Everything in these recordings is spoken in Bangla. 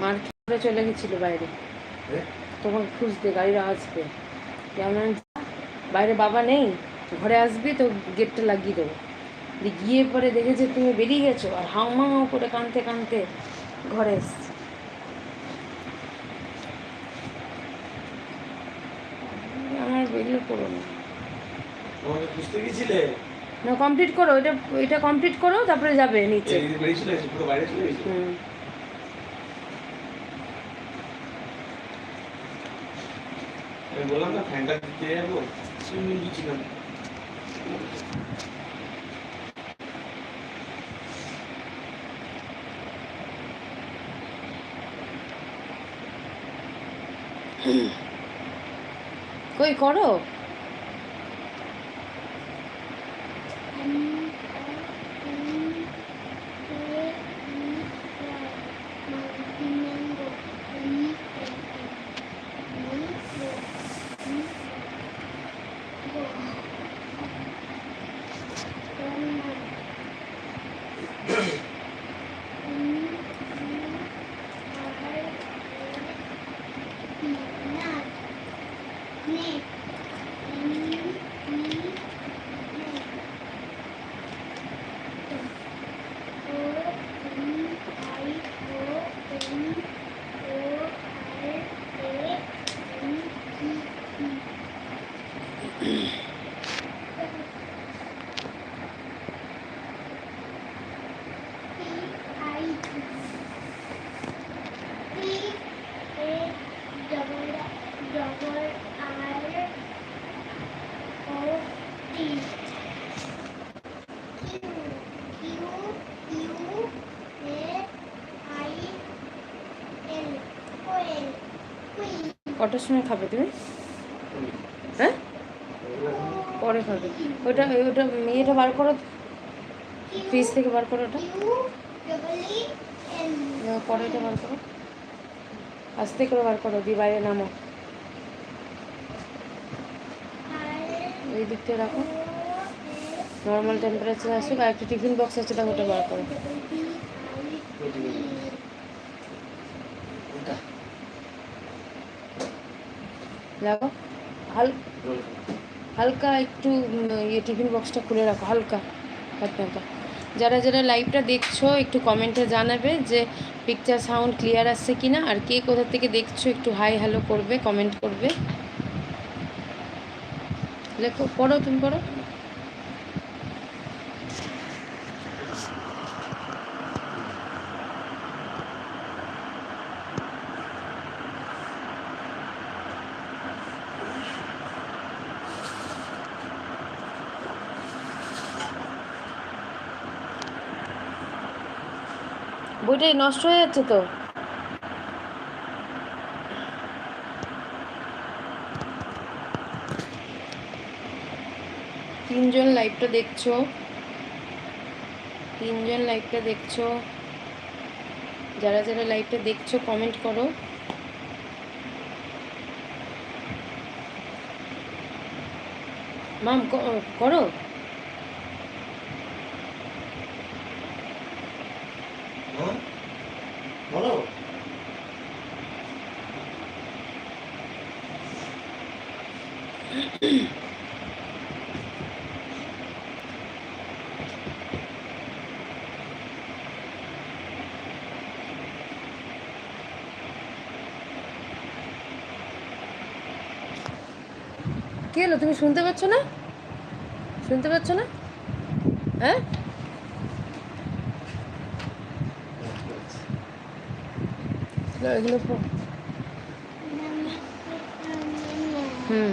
মার খেয়ে চলে গেছিল বাইরে। তোমাকে খুঁজতে গাড়ির পেয়ে যেমন বাইরে বাবা নেই ঘরে আসবি তো গেটটা লাগিয়ে দেবো। দিয়ে গিয়ে পরে দেখেছে তুমি বেরিয়ে গেছো আর হাও মাও করে কানতে কানতে ঘরে এসছে। আমার বেরিয়ে পড়ো না। কমপ্লিট করো এটা এটা কমপ্লিট করো তারপরে যাবে নিচে। হুম। আমি বললাম না ফ্যানটা দিতে যাব সুইমিং দিচ্ছিলাম কই করো? কটার সময় খাবে তুমি? পরে খাবে। ওটা ওটা ইয়েটা বার করো ফ্রিজ থেকে বার করো ওটা। কড়াইটা বার করো। আস্তে করে বার করো দিয়ে বাইরে নামো। এই দিকটা রাখো। নর্মাল টেম্পারেচার আসুক, আর একটা টিফিন বক্স আছে ওটা ওটা বার করো। লাগো হাল হালকা একটু ইয়ে টিফিন বক্সটা খুলে রাখো, হালকা হালকা যারা যারা লাইভটা দেখছ, একটু কমেন্টে জানাবে যে পিকচার সাউন্ড ক্লিয়ার আসছে কি না আর কে কোথা থেকে দেখছ, একটু হাই হ্যালো করবে কমেন্ট করবে। লেখো, পড়ো, তুমি পড়ো। বইটা নষ্ট হয়ে যাচ্ছে তো। তিনজন লাইভটা দেখছ? তিনজন লাইভটা দেখছ? যারা যারা লাইভটা দেখছ কমেন্ট করো। মাম করো। কি হলো? তুমি শুনতে পাচ্ছ না? শুনতে পাচ্ছ না? হ্যাঁ? এগুলো হুম।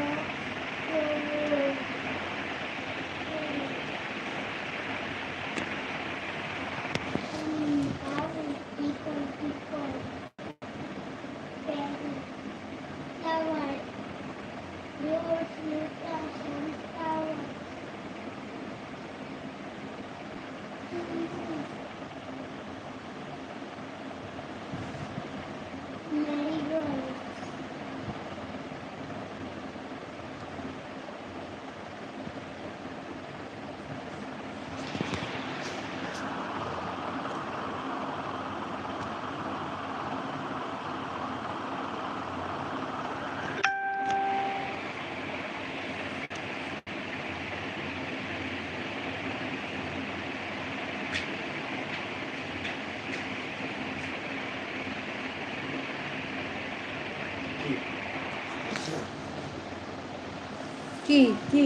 কি কি?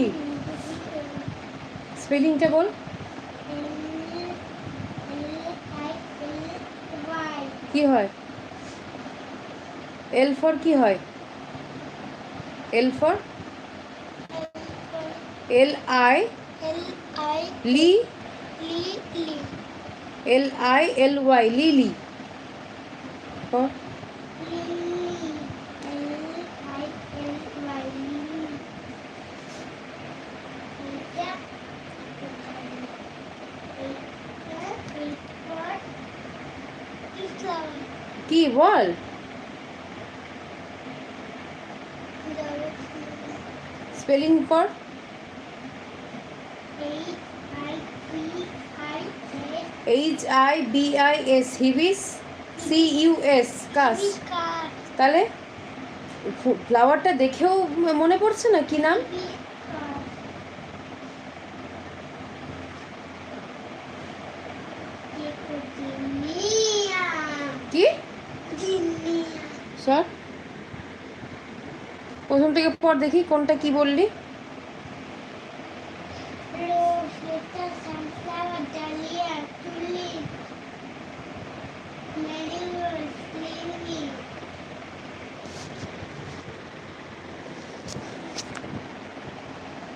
স্পেলিংটা বল। কি হয়? এল ফর কি হয়? L for L I Li L I L Y lily for কি, বল। Spelling for H I B I S হিবিস C U S কাস তাহলে ফ্লাওয়ারটা দেখেও মনে পড়ছে না? কি নাম? কি স্যার? প্রথম থেকে পর দেখি কোনটা কি বললি।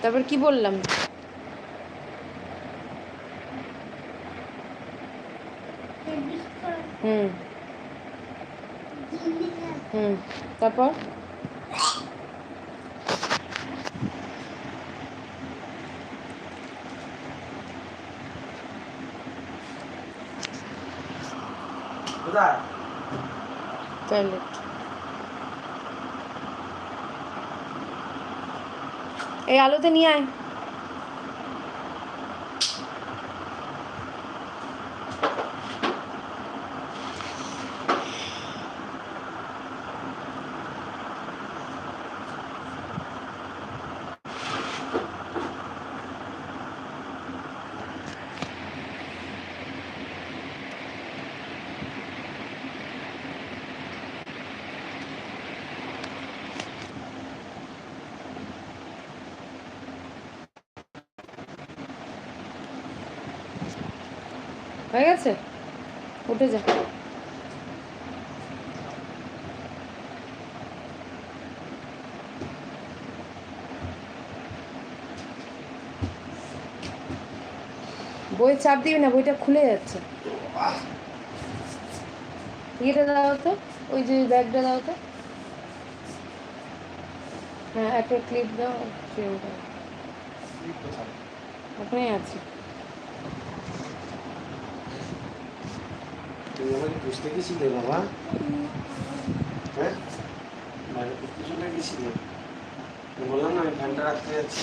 তারপর কি বললাম? তারপর? টয়লেট। এই আলোতে নিয়ে আয়। হয়ে গেছে? উঠে যা। বই চাপ দিবি না বইটা খুলে যাচ্ছে। ইয়েটা দাও তো ওই যে ব্যাগটা দাও তো। হ্যাঁ একটা ক্লিপ দাও ওখানেই আছে। তুমি বুঝতে গেছিলে বাবা হ্যাঁ বাইরে করতে চলে গেছিলে বললাম না আমি ফ্যানটা রাখতে যাচ্ছি